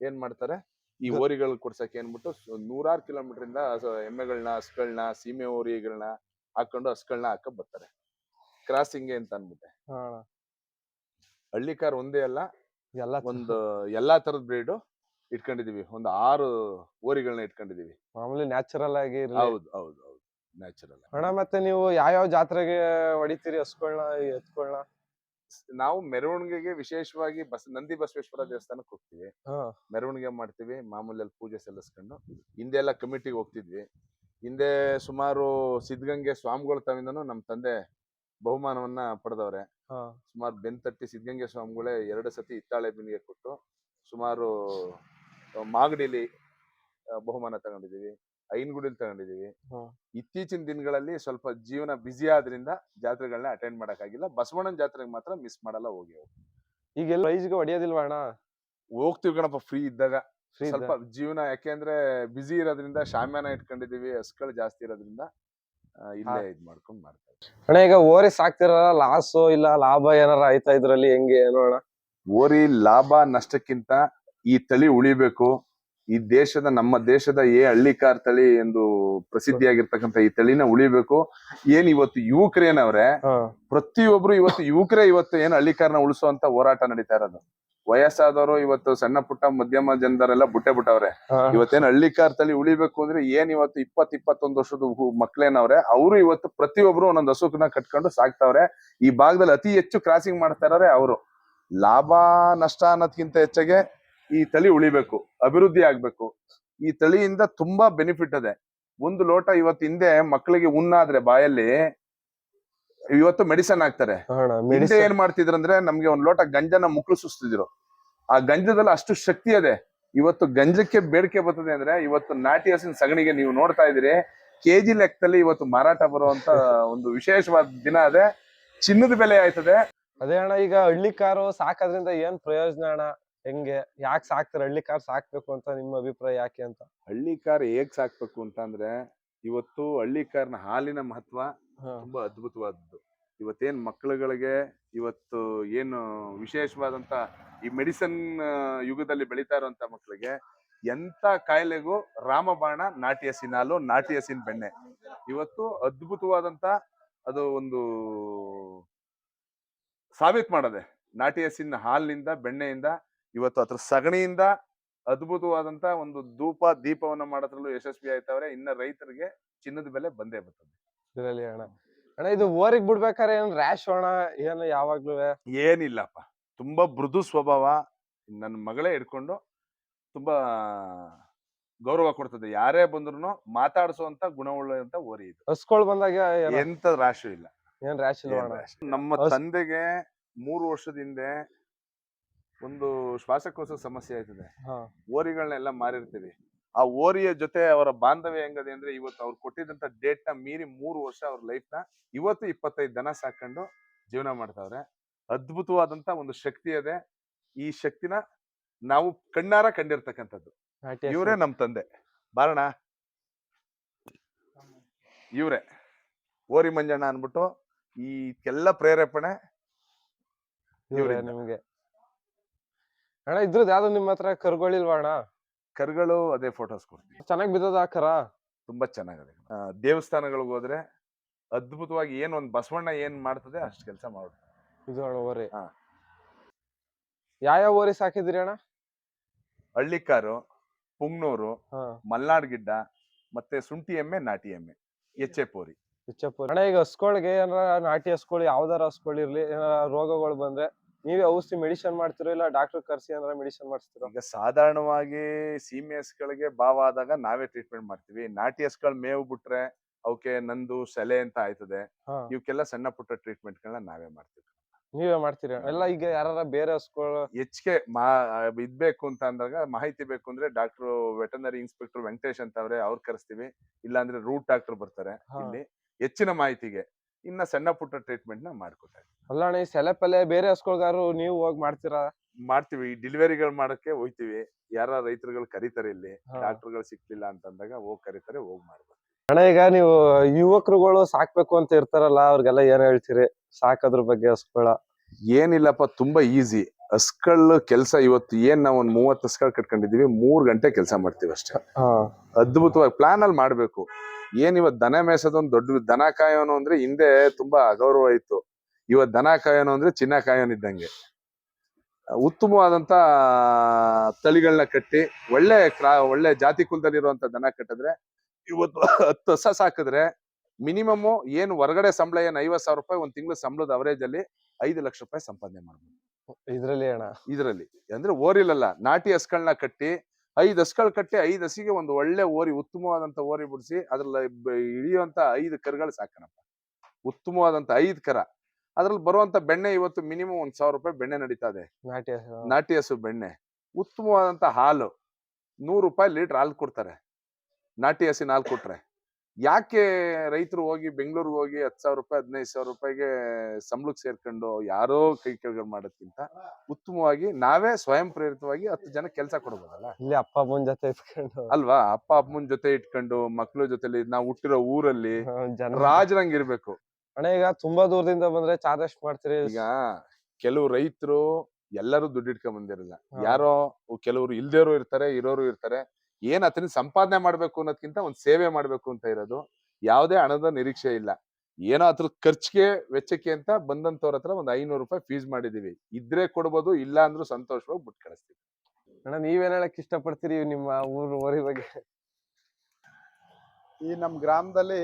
ಏನ್ ಮಾಡ್ತಾರೆ? ಈ ಹೋರಿಗಳ್ ಓರಿಗಳು ಕೊಡ್ಸಕ್ಕೆ ಏನ್ಬಿಟ್ಟು ನೂರಾರು ಕಿಲೋಮೀಟರ್ ಇಂದ ಎಮ್ಮೆಗಳನ್ನ ಹಸುಗಳನ್ನ ಸೀಮೆ ಓರಿಗಳನ್ನ ಹಾಕೊಂಡು ಹಸುಗಳನ್ನ ಹಾಕ ಬರ್ತಾರೆ. ಕ್ರಾಸಿಂಗ್ ಅಂತ ಅನ್ಬಿಟ್ಟೆ. ಹಳ್ಳಿ ಕಾರ್ ಒಂದೇ ಅಲ್ಲ. ಎಲ್ಲ ಒಂದು ಎಲ್ಲಾ ತರದ ಬ್ರೀಡ್ ಇಟ್ಕೊಂಡಿದೀವಿ. ಒಂದು ಆರು ಓರಿಗಳನ್ನ ಇಟ್ಕೊಂಡಿದೀವಿ. ಮಾಮೂಲಿ ನ್ಯಾಚುರಲ್ ಆಗಿ ಹೌದು ಹೌದು. ನ್ಯಾಚುರಲ್ ಅಣ್ಣ ಮತ್ತೆ ನೀವು ಯಾವ್ಯಾವ ಜಾತ್ರೆಗೆ ಹೊಡಿತೀರಿ ಹಸ್ಕೊಳ್ಳ ಎತ್ಕೊಳ್ನ? ನಾವು ಮೆರವಣಿಗೆಗೆ ವಿಶೇಷವಾಗಿ ಬಸ್ ನಂದಿ ಬಸವೇಶ್ವರ ದೇವಸ್ಥಾನಕ್ಕೆ ಹೋಗ್ತೀವಿ. ಮೆರವಣಿಗೆ ಮಾಡ್ತೀವಿ ಮಾಮೂಲಿ ಅಲ್ಲಿ ಪೂಜೆ ಸಲ್ಲಿಸ್ಕೊಂಡು. ಹಿಂದೆ ಎಲ್ಲ ಕಮಿಟಿಗೆ ಹೋಗ್ತಿದ್ವಿ. ಹಿಂದೆ ಸುಮಾರು ಸಿದ್ಧಗಂಗೆ ಸ್ವಾಮಿಗಳ ತವಿಂದನು ನಮ್ಮ ತಂದೆ ಬಹುಮಾನವನ್ನ ಪಡೆದವ್ರೆ. ಸುಮಾರು ಬೆನ್ತಟ್ಟಿ ಸಿದ್ಧಗಂಗೆ ಸ್ವಾಮಿಗಳೇ ಎರಡು ಸತಿ ಇತ್ತಾಳೆ ಬಿನಿಗೆ ಕೊಟ್ಟು ಸುಮಾರು ಮಾಗಡಿಲಿ ಬಹುಮಾನ ತಗೊಂಡಿದೀವಿ ಐನ್ಗುಡಿಲಿ ತಗೊಂಡಿದೀವಿ. ಇತ್ತೀಚಿನ ದಿನಗಳಲ್ಲಿ ಸ್ವಲ್ಪ ಜೀವನ ಬ್ಯುಸಿ ಆದ್ರಿಂದ ಜಾತ್ರೆಗಳನ್ನ ಅಟೆಂಡ್ ಮಾಡಕ್ಕಾಗಿಲ್ಲ. ಬಸವಣ್ಣನ ಜಾತ್ರೆಗೆ ಮಾತ್ರ ಮಿಸ್ ಮಾಡಲ್ಲ ಹೋಗಿ ಈಗೆಲ್ಲ ಪ್ರೈಸ್ಗೆ ಹೊಡಿಯೋದಿಲ್ವಾ ಅಣ್ಣ? ಹೋಗ್ತೀವಿ ಕಣಪ್ಪ ಫ್ರೀ ಇದ್ದಾಗ. Free ಸ್ವಲ್ಪ ಜೀವನ ಯಾಕೆಂದ್ರೆ ಬ್ಯುಸಿ ಇರೋದ್ರಿಂದ ಶಾಮ್ಯಾನ ಇಟ್ಕೊಂಡಿದೀವಿ ಹಸ್ಗಳು ಜಾಸ್ತಿ ಇರೋದ್ರಿಂದ ಆ, ಇಲ್ಲೇ ಇದ್ ಮಾಡ್ಕೊಂಡ್ ಮಾಡ್ತಾ ಅಣ್ಣ ಈಗ ಓರಿ ಸಾಕ್ತಿರ ಲಾಸ್ ಇಲ್ಲ ಲಾಭ ಏನಾರ ಆಯ್ತಾ ಇದ್ರಲ್ಲಿ ಹೆಂಗೆ ಏನೋ ಅಣ್ಣ? ಓರಿ ಲಾಭ ನಷ್ಟಕ್ಕಿಂತ ಈ ತಳಿ ಉಳಿಬೇಕು. ಈ ದೇಶದ ನಮ್ಮ ದೇಶದ ಏ ಹಳ್ಳಿಕಾರ್ ತಳಿ ಎಂದು ಪ್ರಸಿದ್ಧಿಯಾಗಿರ್ತಕ್ಕಂಥ ಈ ತಳಿನ ಉಳಿಬೇಕು. ಏನ್ ಇವತ್ತು ಯುವಕರೇನವ್ರೆ ಅವ್ರೆ ಪ್ರತಿಯೊಬ್ರು ಇವತ್ತು ಯುವಕರೇ ಇವತ್ತು ಏನ್ ಹಳ್ಳಿಕಾರನ ಉಳಿಸುವಂತ ಹೋರಾಟ ನಡೀತಾ ಇರೋದು. ವಯಸ್ಸಾದವರು ಇವತ್ತು ಸಣ್ಣ ಪುಟ್ಟ ಮಧ್ಯಮ ಜನರೆಲ್ಲ ಬುಟ್ಟೆ ಬಿಟ್ಟವ್ರೆ. ಇವತ್ತೇನ್ ಹಳ್ಳಿ ಹಳ್ಳಿಕಾರ್ ತಳಿ ಉಳಿಬೇಕು ಅಂದ್ರೆ ಏನ್ ಇವತ್ತು ಇಪ್ಪತ್ ಇಪ್ಪತ್ತೊಂದು ವರ್ಷದ ಮಕ್ಳೇನವ್ರೆ ಅವರು ಇವತ್ತು ಪ್ರತಿಯೊಬ್ರು ಒಂದೊಂದು ಹಸುಕನ್ನ ಕಟ್ಕೊಂಡು ಸಾಕ್ತಾವ್ರೆ. ಈ ಭಾಗದಲ್ಲಿ ಅತಿ ಹೆಚ್ಚು ಕ್ರಾಸಿಂಗ್ ಮಾಡ್ತಾ ಇರೋರೆ ಅವರು. ಲಾಭ ನಷ್ಟ ಅನ್ನೋದ್ಕಿಂತ ಹೆಚ್ಚಾಗೆ ಈ ತಳಿ ಉಳಿಬೇಕು ಅಭಿವೃದ್ಧಿ ಆಗ್ಬೇಕು. ಈ ತಳಿಯಿಂದ ತುಂಬಾ ಬೆನಿಫಿಟ್ ಅದೆ. ಒಂದು ಲೋಟ ಇವತ್ತು ಹಿಂದೆ ಮಕ್ಕಳಿಗೆ ಉಣ್ಣಾದ್ರೆ ಬಾಯಲ್ಲಿ ಇವತ್ತು ಮೆಡಿಸನ್ ಹಾಕ್ತಾರೆ. ಹಿಂದೆ ಏನ್ ಮಾಡ್ತಿದ್ರು ಅಂದ್ರೆ ನಮ್ಗೆ ಒಂದ್ ಲೋಟ ಗಂಜನ ಮುಕ್ಳು ಸುಸ್ತಿದ್ರು. ಆ ಗಂಜದಲ್ಲಿ ಅಷ್ಟು ಶಕ್ತಿ ಇದೆ ಇವತ್ತು ಗಂಜಕ್ಕೆ ಬೇಡಿಕೆ ಬರ್ತದೆ ಅಂದ್ರೆ ಇವತ್ತು ನಾಟಿ ಹಸಿನ ಸಗಣಿಗೆ ನೀವು ನೋಡ್ತಾ ಇದ್ದೀರಿ. ಕೆಜಿ ಲೆಕ್ಕದಲ್ಲಿ ಇವತ್ತು ಮಾರಾಟ ಬರುವಂತ ಒಂದು ವಿಶೇಷವಾದ ದಿನ ಅದೇ. ಚಿನ್ನದ ಬೆಲೆ ಆಯ್ತದೆ. ಅದೇ ಅಣ್ಣ ಈಗ ಹಳ್ಳಿ ಕಾರು ಸಾಕೋದ್ರಿಂದ ಏನ್ ಪ್ರಯೋಜನ ಅಣ್ಣ? ಹೆಂಗೆ ಯಾಕೆ ಸಾಕ್ತಾರೆ ಹಳ್ಳಿ ಕಾರ್ ಸಾಕ್ಬೇಕು ಅಂತ ನಿಮ್ಮ ಅಭಿಪ್ರಾಯ ಯಾಕೆ ಅಂತ? ಹಳ್ಳಿ ಕಾರ್ ಹೇಗ್ ಸಾಕ್ಬೇಕು ಅಂತಂದ್ರೆ ಇವತ್ತು ಹಳ್ಳಿ ಕಾರ್ನ ಹಾಲಿನ ಮಹತ್ವ. ತುಂಬಾ ಅದ್ಭುತವಾದದ್ದು. ಇವತ್ತೇನ್ ಮಕ್ಕಳುಗಳಿಗೆ ಇವತ್ತು ಏನು ವಿಶೇಷವಾದಂತ ಈ ಮೆಡಿಸನ್ ಯುಗದಲ್ಲಿ ಬೆಳೀತಾ ಇರುವಂತ ಮಕ್ಕಳಿಗೆ ಎಂತ ಕಾಯಿಲೆಗೂ ರಾಮಬಾಣ ನಾಟಿ ಹಸಿನ ಹಾಲು ನಾಟಿ ಹಸಿನ ಬೆಣ್ಣೆ. ಇವತ್ತು ಅದ್ಭುತವಾದಂತ ಅದು ಒಂದು ಸಾಬೀತ್ ಮಾಡದೆ ನಾಟಿ ಹಸಿನ ಹಾಲಿನಿಂದ ಬೆಣ್ಣೆಯಿಂದ ಇವತ್ತು ಅದ್ರ ಸಗಣಿಯಿಂದ ಅದ್ಭುತವಾದಂತ ಒಂದು ಧೂಪ ದೀಪವನ್ನ ಮಾಡೋದ್ರಲ್ಲೂ ಯಶಸ್ವಿ ಆಯ್ತವ್ರೆ. ಇನ್ನ ರೈತರಿಗೆ ಚಿನ್ನದ ಬೆಲೆ ಬಂದೇ ಬರ್ತದೆ. ಇದರಲ್ಲಿ ಅಣ್ಣ. ಅಣ್ಣ ಇದು ಓರಿಗ್ ಬಿಡ್ಬೇಕಾದ್ರೆ ಏನ್ ರ್ಯಾಶ್ ಅಣ್ಣ? ಏನು ಯಾವಾಗ್ಲೂ? ಏನಿಲ್ಲಪ್ಪ. ತುಂಬಾ ಮೃದು ಸ್ವಭಾವ. ನನ್ನ ಮಗಳೇ ಹಿಡ್ಕೊಂಡು ತುಂಬಾ ಗೌರವ ಕೊಡ್ತದೆ. ಯಾರೇ ಬಂದ್ರು ಮಾತಾಡಿಸುವಂತ ಗುಣವುಳ್ಳಂತ ಓರಿ ಇದು. ಹಸ್ಕೊಳ್ ಬಂದಾಗ ಎಂತ ರಾಶಿ ಇಲ್ಲ. ಏನ್ ರ್ಯಾಶ್ ಇಲ್ಲ ಅಣ್ಣ? ನಮ್ಮ ತಂದೆಗೆ ಮೂರು ವರ್ಷದ ಹಿಂದೆ ಒಂದು ಶ್ವಾಸಕೋಶ ಸಮಸ್ಯೆ ಆಯ್ತದೆ. ಓರಿಗಳನ್ನೆಲ್ಲ ಮಾರಿರ್ತೀವಿ. ಆ ಓರಿಯ ಜೊತೆ ಅವರ ಬಾಂಧವ್ಯ ಹೆಂಗದೆ ಅಂದ್ರೆ ಇವತ್ತು ಅವ್ರು ಕೊಟ್ಟಿದಂತ ಡೇಟ್ನ ಮೀರಿ ಮೂರು ವರ್ಷ ಅವ್ರ ಲೈಫ್ನ ಇವತ್ತು ಇಪ್ಪತ್ತೈದು ದನ ಸಾಕೊಂಡು ಜೀವನ ಮಾಡ್ತಾವ್ರೆ. ಅದ್ಭುತವಾದಂತ ಒಂದು ಶಕ್ತಿ ಇದೆ ಈ ಶಕ್ತಿನ ನಾವು ಕಣ್ಣಾರ ಕಂಡಿರ್ತಕ್ಕಂಥದ್ದು. ಇವರೇ. ನಮ್ ತಂದೆ. ಬಾರಣ ಇವರೇ. ಓರಿ ಮಂಜಣ್ಣ ಅನ್ಬಿಟ್ಟು ಈ ಎಲ್ಲ ಪ್ರೇರೇಪಣೆ ಇವರೇ ನಿಮ್ಗೆ. ಅಣ್ಣ ಇದ್ರದ್ದು ಯಾವ್ದು ನಿಮ್ಮ ಹತ್ರ? ಕರುಗಳಿಲ್ವಾ ಅಣ್ಣ? ಕರುಗಳು ಅದೇ ಫೋಟೋಸ್ ಕೊಡ್ತೀವಿ. ಚೆನ್ನಾಗಿ ಬಿದ್ದದ ಕರ? ತುಂಬಾ ಚೆನ್ನಾಗಿದೆ. ಆ, ದೇವಸ್ಥಾನಗಳಿಗೆ ಹೋದ್ರೆ ಅದ್ಭುತವಾಗಿ ಏನ್ ಒಂದ್ ಬಸವಣ್ಣ ಏನ್ ಮಾಡ್ತದೆ ಅಷ್ಟು ಕೆಲಸ ಮಾಡುತ್ತೆ ಇದು ಅಣ್ಣ ಓರಿ. ಹಾ. ಯಾವ ಓರಿ ಸಾಕಿದ್ರಿ ಅಣ್ಣ? ಹಳ್ಳಿಕಾರು ಪುಂಗ್ನೂರು ಹಾ. ಮಲ್ನಾಡ್ ಗಿಡ್ಡ ಮತ್ತೆ ಸುಂಟಿ ಎಮ್ಮೆ ನಾಟಿ ಎಮ್ಮೆ ಎಚ್ಚೆ ಪೋರಿ ಇಚ್ಚಪ್ಪುರ ಅಣ್ಣ ಈಗ ಹಸ್ಕೊಳ್ಗೆ ಏನಾರ ನಾಟಿ ಹಸ್ಕೊಳ್ಳಿ ಯಾವ್ದಾರ ಹಸ್ಕೊಳ್ಳಿರ್ಲಿ ಏನಾರ ರೋಗಗಳು ಬಂದ್ರೆ ನೀವೇ ಔಷಧಿ ಮೆಡಿಸಿನ್ ಮಾಡ್ತಿರೋ ಇಲ್ಲ ಡಾಕ್ಟರ್ ಕರ್ಸಿ ಅಂದ್ರೆ ಮೆಡಿಸಿನ್ ಮಾಡಿಸ್ತಿರೋ? ಈಗ ಸಾಧಾರಣವಾಗಿ ಸೀಮೆ ಗಳಿಗೆ ಬಾವ ಆದಾಗ ನಾವೇ ಟ್ರೀಟ್ಮೆಂಟ್ ಮಾಡ್ತೀವಿ. ನಾಟಿ ಹಸ್ಗಳು ಮೇವು ಬಿಟ್ರೆ ಅವಕ್ಕೆ ನಂದು ಸೆಲೆ ಅಂತ ಆಯ್ತದೆ. ಹಾ. ಇವಕ್ಕೆಲ್ಲ ಸಣ್ಣ ಪುಟ್ಟ ಟ್ರೀಟ್ಮೆಂಟ್ ಗಳನ್ನ ನಾವೇ ಮಾಡ್ತೀವಿ. ನೀವೇ ಮಾಡ್ತೀರಿ? ಎಲ್ಲ ಈಗ ಯಾರ ಬೇರೆ ಹೆಚ್ಚಿಗೆ ಮಾ ಇದ್ಬೇಕು ಅಂತ ಅಂದಾಗ ಮಾಹಿತಿ ಬೇಕು ಅಂದ್ರೆ ಡಾಕ್ಟರ್ ವೆಟನರಿ ಇನ್ಸ್ಪೆಕ್ಟರ್ ವೆಂಕಟೇಶ್ ಅಂತ ಅವ್ರೆ ಅವ್ರು ಕರೆಸ್ತೀವಿ. ಇಲ್ಲಾಂದ್ರೆ ರೂಟ್ ಡಾಕ್ಟರ್ ಬರ್ತಾರೆ ಹಾ. ಇಲ್ಲಿ. ಹೆಚ್ಚಿನ ಮಾಹಿತಿಗೆ. ಇನ್ನ ಸಣ್ಣ ಪುಟ್ಟ ಟ್ರೀಟ್ಮೆಂಟ್ನ ಮಾಡ್ಕೊತಾರೆ ಅಲ್ಲ ಅಣ್ಣ ಈ ಸೆಲೆ ಪೆಲೆ ಬೇರೆ ಹಸ್ಕೊಳ್ಗಾರು ನೀವು ಹೋಗಿ ಮಾಡ್ತೀರಾ? ಮಾಡ್ತೀವಿ ಡಿಲಿವರಿಗಳು ಮಾಡಕ್ಕೆ ಹೋಯ್ತಿವಿ. ಯಾರ ರೈತರುಗಳು ಕರೀತಾರೆ ಇಲ್ಲಿ. ಡಾಕ್ಟರ್ಗಳು ಸಿಕ್ಲಿಲ್ಲ ಅಂತಂದಾಗ ಹೋಗಿ ಕರೀತಾರೆ ಹೋಗಿ ಮಾಡ್ಬೋದು. ಅಣ್ಣ ಈಗ ನೀವು ಯುವಕರುಗಳು ಸಾಕ್ಬೇಕು ಅಂತ ಇರ್ತಾರಲ್ಲ ಅವ್ರಿಗೆಲ್ಲ ಏನ್ ಹೇಳ್ತೀರಿ? ಸಾಕೋದ್ರ ಬಗ್ಗೆ ಹಸ್ಕೊಳ. ಏನಿಲ್ಲಪ್ಪ ತುಂಬಾ ಈಸಿ ಹಸ್ಕಳ್ ಕೆಲಸ ಇವತ್ತು ಏನ್ ನಾವ್ ಒಂದ್ ಮೂವತ್ತು ಹಸ್ಕಳ್ ಕಟ್ಕೊಂಡಿದೀವಿ ಮೂರ್ ಗಂಟೆ ಕೆಲಸ ಮಾಡ್ತೀವಿ ಅಷ್ಟೇ. ಅದ್ಭುತವಾಗಿ ಪ್ಲಾನ್ ಅಲ್ಲಿ ಮಾಡ್ಬೇಕು. ಏನ್ ಇವತ್ ದನ ಮೇಸದೊಂದು ದೊಡ್ಡ ದನ ಕಾಯೋನು ಅಂದ್ರೆ ಹಿಂದೆ ತುಂಬಾ ಅಗೌರವ ಇತ್ತು. ಇವತ್ ದನ ಕಾಯೋನು ಅಂದ್ರೆ ಚಿನ್ನ ಕಾಯೋನ್ ಇದ್ದಂಗೆ. ಉತ್ತಮವಾದಂತ ತಳಿಗಳನ್ನ ಕಟ್ಟಿ ಒಳ್ಳೆ ಕ್ರಾ ಒಳ್ಳೆ ಜಾತಿ ಕುಲದಲ್ಲಿರುವಂತ ದನ ಕಟ್ಟಿದ್ರೆ ಇವತ್ತು ಹತ್ತು ಹೊಸ ಸಾಕಿದ್ರೆ ಮಿನಿಮಮ್ ಏನು ಹೊರಗಡೆ ಸಂಬಳ ಏನ್ ಐವತ್ ಸಾವಿರ ರೂಪಾಯಿ ಒಂದ್ ತಿಂಗಳ ಸಂಬಳದ ಅವರೇಜ್ ಅಲ್ಲಿ ಐದು ಲಕ್ಷ ರೂಪಾಯಿ ಸಂಪಾದನೆ ಮಾಡ್ಬೋದು. ಇದ್ರಲ್ಲಿ ಅಣ್ಣ. ಇದರಲ್ಲಿ. ಅಂದ್ರೆ ಓರಿಲಲ್ಲ ನಾಟಿ ಹಸ್ಗಳನ್ನ ಕಟ್ಟಿ ಐದ್ ಹಸ್ಗಳು ಕಟ್ಟಿ ಐದು ಹಸಿಗೆ ಒಂದು ಒಳ್ಳೆ ಓರಿ ಉತ್ತಮವಾದಂತ ಓರಿ ಬಿಡಿಸಿ ಅದ್ರಲ್ಲಿ ಇಳಿಯುವಂತ ಐದು ಕರುಗಳು ಸಾಕಣಪ್ಪ. ಉತ್ತಮವಾದಂತ ಐದು ಕರ. ಅದ್ರಲ್ಲಿ ಬರುವಂತ ಬೆಣ್ಣೆ ಇವತ್ತು ಮಿನಿಮಮ್ ಒಂದ್ ಸಾವಿರ ರೂಪಾಯಿ ಬೆಣ್ಣೆ ನಡೀತಾ ಇದೆ. ನಾಟಿ ಹಸು. ನಾಟಿ ಹಸು ಬೆಣ್ಣೆ. ಉತ್ತಮವಾದಂತ ಹಾಲು. ನೂರು ರೂಪಾಯಿ ಲೀಟರ್ ಹಾಲು ಕೊಡ್ತಾರೆ. ನಾಟಿ ಹಸಿನ ಹಾಲು ಕೊಟ್ರೆ. ಯಾಕೆ ರೈತರು ಹೋಗಿ ಬೆಂಗಳೂರಿಗೆ ಹೋಗಿ ಹತ್ತು ಸಾವಿರ ರೂಪಾಯಿ ಹದಿನೈದು ಸಾವಿರ ರೂಪಾಯಿಗೆ ಸಂಬಳಕ್ಕೆ ಸೇರ್ಕೊಂಡು ಯಾರೋ ಕೈ ಕೆಳಗಡೆ ಮಾಡೋದ್ಕಿಂತ ಉತ್ತಮವಾಗಿ ನಾವೇ ಸ್ವಯಂ ಪ್ರೇರಿತವಾಗಿ ಹತ್ತು ಜನ ಕೆಲಸ ಕೊಡ್ಬೋದಲ್ಲ? ಇಲ್ಲಿ ಅಪ್ಪ ಅಮ್ಮನ ಜೊತೆ ಇಟ್ಕೊಂಡು. ಅಲ್ವಾ? ಅಪ್ಪ ಅಮ್ಮನ ಜೊತೆ ಇಟ್ಕೊಂಡು ಮಕ್ಳ ಜೊತೆಲಿ ನಾವು ಹುಟ್ಟಿರೋ ಊರಲ್ಲಿ ರಾಜರಂಗಿರ್ಬೇಕು ಜನ. ರಾಜರಂಗ್ ಇರ್ಬೇಕು. ಅಣ್ಣ ಈಗ ತುಂಬಾ ದೂರದಿಂದ ಬಂದ್ರೆ ಚಾರ್ಜ್ ಮಾಡ್ತೀರಿ? ಈಗ ಕೆಲವು ರೈತರು ಎಲ್ಲರೂ ದುಡ್ಡು ಇಟ್ಕೊಂಡ್ ಬಂದಿರಲ್ಲ. ಯಾರೋ ಕೆಲವರು ಇಲ್ದೇವ್ರು ಇರ್ತಾರೆ ಇರೋರು ಇರ್ತಾರೆ. ಏನ್ ಅದನ್ನ ಸಂಪಾದನೆ ಮಾಡ್ಬೇಕು ಅನ್ನೋದ್ಕಿಂತ ಒಂದ್ ಸೇವೆ ಮಾಡ್ಬೇಕು ಅಂತ ಇರೋದು. ಯಾವುದೇ ಹಣದ ನಿರೀಕ್ಷೆ ಇಲ್ಲ. ಏನೋ ಅದ್ರ ಖರ್ಚಿಗೆ ವೆಚ್ಚಕ್ಕೆ ಅಂತ ಬಂದಂತವ್ರ ಹತ್ರ ಒಂದ್ ಐನೂರು ರೂಪಾಯಿ ಫೀಸ್ ಮಾಡಿದೀವಿ. ಇದ್ರೆ ಕೊಡ್ಬೋದು ಇಲ್ಲ ಅಂದ್ರೂ ಸಂತೋಷವಾಗಿ ಬಿಟ್ಟು ಕಳಿಸ್ತೀವಿ. ಅಣ್ಣ ನೀವೇನ್ ಹೇಳಕ್ ಇಷ್ಟಪಡ್ತೀರಿ ನಿಮ್ಮ ಊರು ಊರಿ ಬಗ್ಗೆ ಈ ನಮ್ ಗ್ರಾಮದಲ್ಲಿ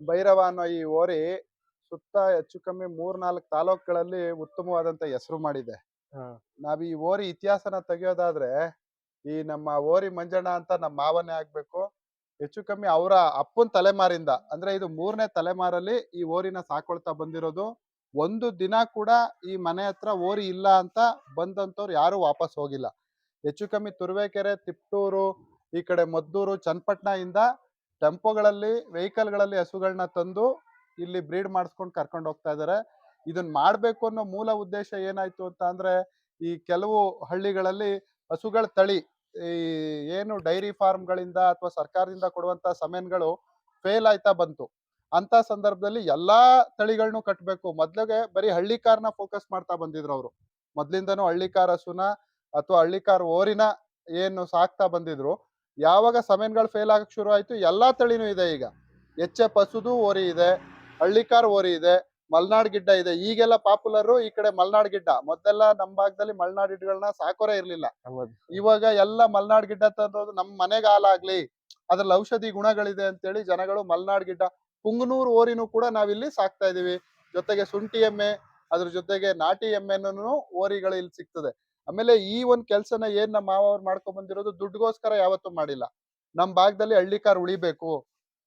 ಭೈರವ ಅನ್ನೋ ಈ ಓರಿ ಸುತ್ತ ಹೆಚ್ಚು ಕಮ್ಮಿ ಮೂರ್ನಾಲ್ಕು ತಾಲೂಕುಗಳಲ್ಲಿ ಉತ್ತಮವಾದಂತ ಹೆಸರು ಮಾಡಿದೆ. ನಾವ್ ಈ ಓರಿ ಇತಿಹಾಸನ ತೆಗಿಯೋದಾದ್ರೆ ಈ ನಮ್ಮ ಓರಿ ಮಂಜಣ್ಣ ಅಂತ ನಮ್ಮ ಮಾವನೇ ಆಗ್ಬೇಕು, ಹೆಚ್ಚು ಕಮ್ಮಿ ಅವರ ಅಪ್ಪನ ತಲೆಮಾರಿಂದ, ಅಂದ್ರೆ ಇದು ಮೂರನೇ ತಲೆಮಾರಲ್ಲಿ ಈ ಓರಿನ ಸಾಕೊಳ್ತಾ ಬಂದಿರೋದು. ಒಂದು ದಿನ ಕೂಡ ಈ ಮನೆ ಹತ್ರ ಓರಿ ಇಲ್ಲ ಅಂತ ಬಂದಂತವ್ರು ಯಾರು ವಾಪಸ್ ಹೋಗಿಲ್ಲ. ಹೆಚ್ಚು ಕಮ್ಮಿ ತುರುವೇಕೆರೆ, ತಿಪ್ಟೂರು, ಈ ಕಡೆ ಮದ್ದೂರು ಚನ್ನಪಟ್ಟಣ ಇಂದ ಟೆಂಪೋಗಳಲ್ಲಿ, ವೆಹಿಕಲ್ಗಳಲ್ಲಿ ಹಸುಗಳನ್ನ ತಂದು ಇಲ್ಲಿ ಬ್ರೀಡ್ ಮಾಡಿಸ್ಕೊಂಡು ಕರ್ಕೊಂಡು ಹೋಗ್ತಾ ಇದ್ದಾರೆ. ಇದನ್ನ ಮಾಡಬೇಕು ಅನ್ನೋ ಮೂಲ ಉದ್ದೇಶ ಏನಾಯ್ತು ಅಂತ ಅಂದ್ರೆ, ಈ ಕೆಲವು ಹಳ್ಳಿಗಳಲ್ಲಿ ಹಸುಗಳ ತಳಿ ಈ ಏನು ಡೈರಿ ಫಾರ್ಮ್ಗಳಿಂದ ಅಥವಾ ಸರ್ಕಾರದಿಂದ ಕೊಡುವಂತ ಸಮೆನ್ಗಳು ಫೇಲ್ ಆಯ್ತಾ ಬಂತು. ಅಂತ ಸಂದರ್ಭದಲ್ಲಿ ಎಲ್ಲಾ ತಳಿಗಳನ್ನು ಕಟ್ಟಬೇಕು ಮೊದ್ಲಿಗೆ ಬರೀ ಹಳ್ಳಿಕಾರ್ನ ಫೋಕಸ್ ಮಾಡ್ತಾ ಬಂದಿದ್ರು ಅವರು. ಮೊದ್ಲಿಂದನೂ ಹಳ್ಳಿಕಾರ್ ಹಸುನ ಅಥವಾ ಹಳ್ಳಿಕಾರ್ ಓರಿನ ಏನು ಸಾಕ್ತಾ ಬಂದಿದ್ರು. ಯಾವಾಗ ಸಮೆನ್ಗಳು ಫೇಲ್ ಆಗಕ್ ಶುರು ಆಯ್ತು, ಎಲ್ಲಾ ತಳಿನೂ ಇದೆ ಈಗ. ಎಚ್ ಎಫ್ ಹಸುದು ಓರಿ ಇದೆ, ಹಳ್ಳಿ ಕಾರ್ ಓರಿ ಇದೆ ಮಲ್ನಾಡ್ ಗಿಡ್ಡ ಇದೆ. ಈಗೆಲ್ಲ ಪಾಪ್ಯುಲರ್ ಈ ಕಡೆ ಮಲ್ನಾಡ್ ಗಿಡ್ಡ. ಮೊದಲೆಲ್ಲ ನಮ್ಮ ಭಾಗದಲ್ಲಿ ಮಲ್ನಾಡ್ ಗಿಡ್ಗಳನ್ನ ಸಾಕೋರೇ ಇರ್ಲಿಲ್ಲ. ಇವಾಗ ಎಲ್ಲ ಮಲ್ನಾಡ್ ಗಿಡ್ಡ ತಂದೋದು ನಮ್ ಮನೆಗೆ ಹಾಲಾಗ್ಲಿ ಅದ್ರಲ್ಲಿ ಔಷಧಿ ಗುಣಗಳಿದೆ ಅಂತೇಳಿ ಜನಗಳು ಮಲ್ನಾಡ್ ಗಿಡ್ಡ ಪುಂಗನೂರು ಓರಿನೂ ಕೂಡ ನಾವಿಲ್ಲಿ ಸಾಕ್ತಾ ಇದೀವಿ. ಜೊತೆಗೆ ಶುಂಠಿ ಎಮ್ಮೆ ಅದ್ರ ಜೊತೆಗೆ ನಾಟಿ ಎಮ್ಮೆನೂ ಓರಿಗಳು ಇಲ್ಲಿ ಸಿಗ್ತದೆ. ಆಮೇಲೆ ಈ ಒಂದ್ ಕೆಲ್ಸನ ಏನ್ ನಮ್ಮ ಮಾವ ಅವ್ರು ಮಾಡ್ಕೊಂಡ್ ಬಂದಿರೋದು ದುಡ್ಡುಗೋಸ್ಕರ ಯಾವತ್ತೂ ಮಾಡಿಲ್ಲ. ನಮ್ ಭಾಗದಲ್ಲಿ ಹಳ್ಳಿಕಾರ್ ಉಳಿಬೇಕು.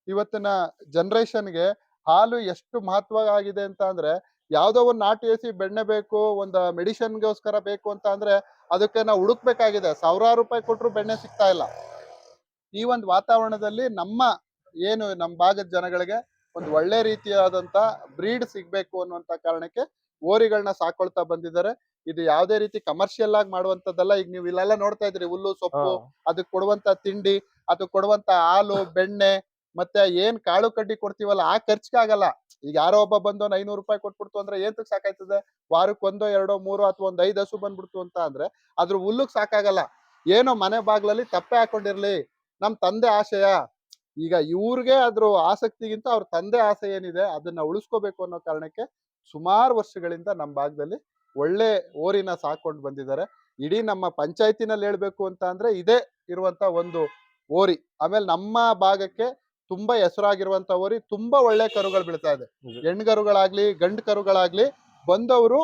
ಇವತ್ತಿನ ಜನರೇಷನ್ಗೆ ಹಾಲು ಎಷ್ಟು ಮಹತ್ವ ಆಗಿದೆ ಅಂತ ಅಂದ್ರೆ ಯಾವ್ದೋ ಒಂದು ನಾಟಿ ಎಸಿ ಬೆಣ್ಣೆ ಬೇಕು ಒಂದ್ ಮೆಡಿಸಿನ್ಗೋಸ್ಕರ ಬೇಕು ಅಂತ ಅಂದ್ರೆ ಅದಕ್ಕೆ ನಾವು ಹುಡುಕ್ಬೇಕಾಗಿದೆ. ಸಾವಿರಾರು ರೂಪಾಯಿ ಕೊಟ್ಟರು ಬೆಣ್ಣೆ ಸಿಗ್ತಾ ಇಲ್ಲ. ಈ ಒಂದು ವಾತಾವರಣದಲ್ಲಿ ನಮ್ಮ ಏನು ನಮ್ಮ ಭಾಗದ ಜನಗಳಿಗೆ ಒಂದು ಒಳ್ಳೆ ರೀತಿಯಾದಂತ ಬ್ರೀಡ್ ಸಿಗ್ಬೇಕು ಅನ್ನುವಂತ ಕಾರಣಕ್ಕೆ ಓರಿಗಳನ್ನ ಸಾಕೊಳ್ತಾ ಬಂದಿದ್ದಾರೆ. ಇದು ಯಾವುದೇ ರೀತಿ ಕಮರ್ಷಿಯಲ್ ಆಗಿ ಮಾಡುವಂತದ್ದಲ್ಲ ಈಗ ನೀವು ಇಲ್ಲೆಲ್ಲ ನೋಡ್ತಾ ಇದ್ರಿ ಹುಲ್ಲು ಸೊಪ್ಪು ಅದಕ್ಕೆ ಕೊಡುವಂತ ತಿಂಡಿ ಅದು ಕೊಡುವಂತ ಹಾಲು ಬೆಣ್ಣೆ ಮತ್ತೆ ಏನ್ ಕಾಳು ಕಡ್ಡಿ ಕೊಡ್ತೀವಲ್ಲ, ಆ ಖರ್ಚಿಗಾಗಲ್ಲ ಈಗ ಯಾರೋ ಒಬ್ಬ ಬಂದು ಒಂದ್ ಐನೂರು ರೂಪಾಯಿ ಕೊಟ್ಬಿಡ್ತು ಅಂದ್ರೆ ಏನ್ ಸಾಕಾಯ್ತದೆ? ವಾರಕ್ಕೆ ಒಂದೋ, ಎರಡೋ, ಮೂರೋ ಅಥವಾ ಒಂದ್ ಐದು ಹಸು ಬಂದ್ಬಿಡ್ತು ಅಂತ ಅಂದ್ರೆ ಅದ್ರ ಹುಲ್ಲುಕ್ ಸಾಕಾಗಲ್ಲ. ಏನೋ ಮನೆ ಬಾಗ್ಲಲ್ಲಿ ತಪ್ಪೆ ಹಾಕೊಂಡಿರ್ಲಿ. ನಮ್ ತಂದೆ ಆಶಯ. ಈಗ ಇವ್ರಿಗೆ ಅದ್ರ ಆಸಕ್ತಿಗಿಂತ ಅವ್ರ ತಂದೆ ಆಸೆ ಏನಿದೆ, ಅದನ್ನ ಉಳಿಸ್ಕೋಬೇಕು ಅನ್ನೋ ಕಾರಣಕ್ಕೆ ಸುಮಾರು ವರ್ಷಗಳಿಂದ ನಮ್ಮ ಭಾಗದಲ್ಲಿ ಒಳ್ಳೆ ಓರಿನ ಸಾಕೊಂಡು ಬಂದಿದ್ದಾರೆ. ಇಡೀ ನಮ್ಮ ಪಂಚಾಯತಿನಲ್ಲಿ ಹೇಳ್ಬೇಕು ಅಂತ ಅಂದ್ರೆ ಇದೇ ಇರುವಂತ ಒಂದು ಓರಿ. ಆಮೇಲೆ ನಮ್ಮ ಭಾಗಕ್ಕೆ ತುಂಬಾ ಹೆಸರಾಗಿರುವಂತ ಊರಿ ತುಂಬಾ ಒಳ್ಳೆ ಕರುಗಳು ಬೀಳ್ತಾ ಇದೆ. ಹೆಣ್ಣು ಕರುಗಳಾಗ್ಲಿ ಗಂಡು ಕರುಗಳಾಗ್ಲಿ ಬಂದವರು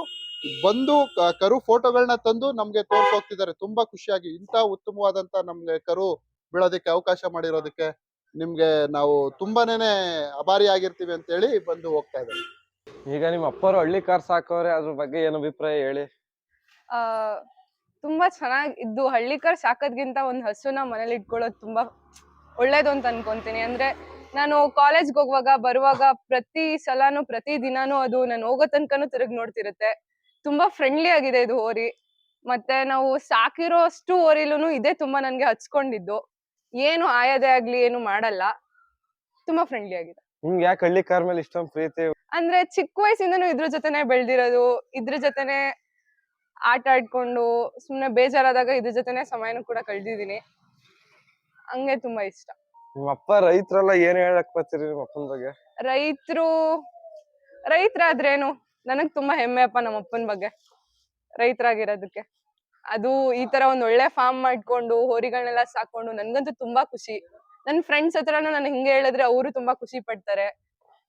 ಬಂದು ಕರು ಫೋಟೋಗಳನ್ನ ತಂದು ನಮ್ಗೆ ತೋರ್ಸ್ ಹೋಗ್ತಿದ್ದಾರೆ. ತುಂಬಾ ಖುಷಿಯಾಗಿ ಇಂತ ಉತ್ತಮವಾದಂತ ನಮ್ಗೆ ಕರು ಬೀಳೋದಕ್ಕೆ ಅವಕಾಶ ಮಾಡಿರೋದಕ್ಕೆ ನಿಮ್ಗೆ ನಾವು ತುಂಬಾನೇನೆ ಅಭಾರಿ ಆಗಿರ್ತೀವಿ ಅಂತ ಹೇಳಿ ಬಂದು ಹೋಗ್ತಾ ಇದ್ದಾರೆ. ಈಗ ನಿಮ್ಮ ಅಪ್ಪರು ಹಳ್ಳಿ ಕಾರ್ ಸಾಕೋರೆ ಅದ್ರ ಬಗ್ಗೆ ಏನು ಅಭಿಪ್ರಾಯ ಹೇಳಿ? ಆ ತುಂಬಾ ಚೆನ್ನಾಗಿ ಇದ್ದು ಹಳ್ಳಿಕರ್ ಸಾಕೋದ್ಗಿಂತ ಒಂದ್ ಹಸುನ ಮನೇಲಿ ಇಟ್ಕೊಳ್ಳೋದು ತುಂಬಾ ಒಳ್ಳೇದು ಅಂತ ಅನ್ಕೊಂತೀನಿ. ಅಂದ್ರೆ ನಾನು ಕಾಲೇಜ್ಗೆ ಹೋಗುವಾಗ ಬರುವಾಗ ಪ್ರತಿ ಸಲನು ಪ್ರತಿ ದಿನಾನು ಅದು ನಾನು ಹೋಗೋ ತನಕನೂ ತಿರುಗಿ ನೋಡ್ತಿರುತ್ತೆ. ತುಂಬಾ ಫ್ರೆಂಡ್ಲಿ ಆಗಿದೆ ಇದು ಹೋರಿ. ಮತ್ತೆ ನಾವು ಸಾಕಿರೋ ಅಷ್ಟು ಹೋರಿಲೂನು ಇದೇ ತುಂಬಾ ನನ್ಗೆ ಹಚ್ಕೊಂಡಿದ್ದು. ಏನು ಆಯದೆ ಆಗ್ಲಿ ಏನು ಮಾಡಲ್ಲ. ತುಂಬಾ ಫ್ರೆಂಡ್ಲಿ ಆಗಿದೆ. ನಿಮ್ಗೆ ಯಾಕೆ ಹಳ್ಳಿ ಕಾರ್ ಮೇಲೆ ಇಷ್ಟೊಂದು ಪ್ರೀತಿ? ಅಂದ್ರೆ ಚಿಕ್ಕ ವಯಸ್ಸಿಂದನೂ ಇದ್ರ ಜೊತೆನೆ ಬೆಳ್ದಿರೋದು ಇದ್ರ ಜೊತೆನೆ ಆಟ ಆಡ್ಕೊಂಡು ಸುಮ್ನೆ ಬೇಜಾರಾದಾಗ ಇದ್ರ ಜೊತೆನೆ ಸಮಯನೂ ಕೂಡ ಕಳ್ದಿದೀನಿ ಹಂಗೆ ತುಂಬಾ ಇಷ್ಟ. ನಿಮ್ಮ ಅಪ್ಪ ರೈತರೆಲ್ಲ ಏನ್ ಹೇಳಕ್ ಬರ್ತೀರಿ ನಿಮ್ಮ ಅಪ್ಪನ ಬಗ್ಗೆ? ರೈತರು ರೈತರಾದ್ರೇನು? ನನಗ್ ತುಂಬಾ ಹೆಮ್ಮೆ ಅಪ್ಪ ನಮ್ಮ ಅಪ್ಪನ ಬಗ್ಗೆ. ರೈತರಾಗಿರೋದಕ್ಕೆ. ಅದು ಈ ತರ ಒಂದ್ ಒಳ್ಳೆ ಫಾರ್ಮ್ ಮಾಡ್ಕೊಂಡು ಹೋರಿಗಳನ್ನೆಲ್ಲ ಸಾಕೊಂಡು ನನ್ಗಂತೂ ತುಂಬಾ ಖುಷಿ. ನನ್ ಫ್ರೆಂಡ್ಸ್ ಹತ್ರನೂ ನಾನು ಹಿಂಗೆ ಹೇಳಿದ್ರೆ ಅವರು ತುಂಬಾ ಖುಷಿ ಪಡ್ತಾರೆ.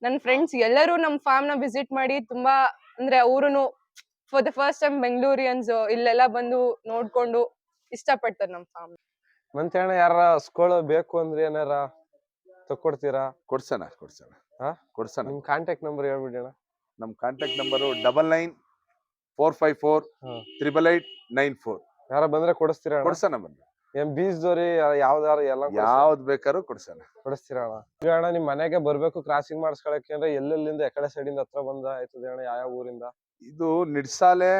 ನನ್ ಫ್ರೆಂಡ್ಸ್ ಎಲ್ಲರೂ ನಮ್ ಫಾರ್ಮ್ನ ವಿಸಿಟ್ ಮಾಡಿ ತುಂಬಾ ಅಂದ್ರೆ ಅವ್ರುನು for the first time Bangaloreans ಇಲ್ಲೆಲ್ಲ ಬಂದು ನೋಡ್ಕೊಂಡು ಇಷ್ಟಪಡ್ತಾರೆ ನಮ್ ಫಾರ್ಮ್ ಮಂತೆ ಅಣ್ಣ ಯಾರ ಹಸ್ಗಳು ಬೇಕು ಅಂದ್ರೆ ಏನಾರ ತಕ್ಕೊಡ್ತೀರಾ ಕೊಡ್ಸೋಣ ಕೊಡ್ಸೋಣ. ಹಾ? ಕೊಡ್ಸೋಣ. ನಿಮ್ ಕಾಂಟ್ಯಾಕ್ಟ್ ನಂಬರ್ ಹೇಳ್ಬಿಡಿ ಅಣ್ಣ ನಮ್ಮ contact number double nine four five four. Triple eight nine four ಯಾರ ಬಂದ್ರೆ ಕೊಡಿಸ್ತೀರಾ ಅಣ್ಣ? ಕೊಡ್ಸೋಣ ಬನ್ನಿ. ಏನ್ ಬೀಜದವ್ರಿ ಯಾವ್ದಾರು ಎಲ್ಲ ಯಾವ್ದ್ ಬೇಕಾದ್ರೂ ಕೊಡ್ಸಣ ಕೊಡಿಸ್ತೀರಾ ಅಣ್ಣ ಈಗ ಅಣ್ಣ ನಿಮ್ ಮನೆಗೆ ಬರ್ಬೇಕು ಕ್ರಾಸಿಂಗ್ ಮಾಡಿಸ್ಕೊಳಕ್ಕೆ ಅಂದ್ರೆ ಎಲ್ಲೆಲ್ಲಿಂದ ಎಕಡೆ ಸೈಡಿಂದ ಹತ್ರ ಬಂದ ಆಯ್ತದ ಅಣ್ಣ ಯಾವ ಊರಿಂದ? ಇದು ನಿಡ್ಸಾಲೆ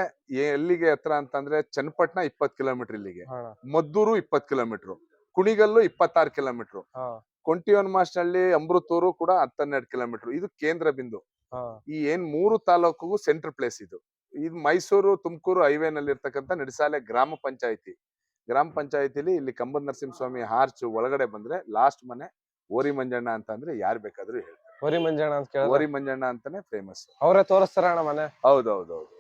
ಎಲ್ಲಿಗೆ ಹತ್ರ ಅಂತಂದ್ರೆ ಚನ್ನಪಟ್ಟಣ ಇಪ್ಪತ್ ಕಿಲೋಮೀಟರ್ ಇಲ್ಲಿಗೆ. ಅಣ್ಣ. ಮದ್ದೂರು ಇಪ್ಪತ್ ಕಿಲೋಮೀಟರ್ ಕುಣಿಗಲ್ಲು ಇಪ್ಪತ್ತಾರು ಕಿಲೋಮೀಟರ್ ಹಾ. ನಲ್ಲಿ ಅಮೃತೂರು ಕೂಡ ಹತ್ತನ್ನೆರಡು ಕಿಲೋಮೀಟರ್. ಇದು ಕೇಂದ್ರ ಬಿಂದು. ಹಾ. ಈ ಏನ್ ಮೂರು ತಾಲೂಕಿಗೂ ಸೆಂಟರ್ ಪ್ಲೇಸ್ ಇದು. ಇದು ಮೈಸೂರು ತುಮಕೂರು ಹೈವೇ ನಲ್ಲಿ ಇರ್ತಕ್ಕಂಥ ನಿಡಸಾಲೆ ಗ್ರಾಮ ಪಂಚಾಯತಿ. ಗ್ರಾಮ ಪಂಚಾಯತಿಲಿ ಇಲ್ಲಿ ಕಂಬದ ನರಸಿಂಹಸ್ವಾಮಿ ಹಾರ್ಚ್ ಒಳಗಡೆ ಬಂದ್ರೆ ಲಾಸ್ಟ್ ಮನೆ ಓರಿ ಮಂಜಣ್ಣ ಅಂತ ಅಂದ್ರೆ ಯಾರ್ ಬೇಕಾದ್ರೂ ಹೇಳಿ ಓರಿ ಮಂಜಣ್ಣ ಅಂತ ಕೇಳಿ ಓರಿ ಮಂಜಣ್ಣ ಅಂತಾನೆ ಫೇಮಸ್ ಅವರೇ ತೋರಿಸ್ತಾರ ಅಣ್ಣ ಮನೆ. ಹೌದೌದೌದು.